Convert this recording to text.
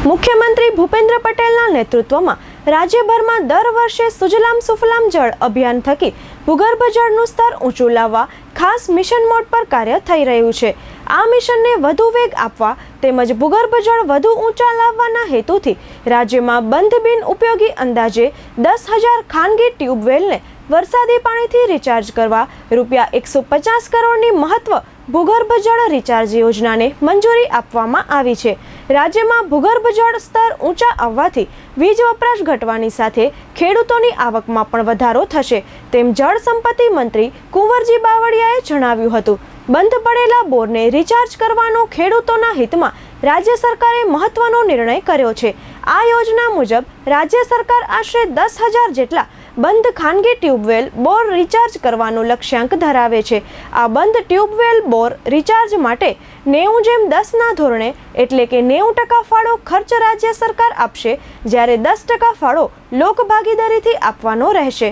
મુખ્યમંત્રી ભૂપેન્દ્ર પટેલના નેતૃત્વમાં રાજ્યભરમાં દર વર્ષે સુજલામ સુફલામ જળ અભિયાન થકી ભૂગર્ભ જળનું સ્તર ઊંચું લાવવા ખાસ મિશન મોડ પર કાર્ય થઈ રહ્યું છે. આ મિશનને વધુ વેગ આપવા તેમજ ભૂગર્ભ જળ વધુ ઊંચા લાવવાના હેતુથી રાજ્યમાં બંધ બિન ઉપયોગી અંદાજે દસ હજાર ખાનગી ટ્યુબવેલને વરસાદી પાણીથી રિચાર્જ કરવા રૂપિયા એકસો પચાસ કરોડની મહત્વ ભૂગર્ભ જળ રિચાર્જ યોજનાને મંજૂરી આપવામાં આવી છે. રાજ્યમાં ભૂગર્ભ જળ સ્તર ઊંચા આવવાથી વીજ વપરાશ ઘટવાની સાથે ખેડૂતોની આવકમાં પણ વધારો થશે. તેમ જળ સંપત્તિ મંત્રી કુંવરજી બાવળિયાએ જણાવ્યું હતું. બંધ પડેલા બોરને રિચાર્જ કરવાનો ખેડૂતોના હિતમાં રાજ્ય સરકારે મહત્વનો નિર્ણય કર્યો છે. આ યોજના મુજબ રાજ્ય સરકાર આશરે દસ હજાર જેટલા બંધ ખાનગી ટ્યુબવેલ બોર રિચાર્જ કરવાનો લક્ષ્યાંક ધરાવે છે. આ બંધ ટ્યુબવેલ બોર રિચાર્જ માટે નેવું જેમ દસના ધોરણે એટલે કે નેવું ટકા ફાળો ખર્ચ રાજ્ય સરકાર આપશે, જ્યારે દસ ટકા ફાળો લોકભાગીદારીથી આપવાનો રહેશે.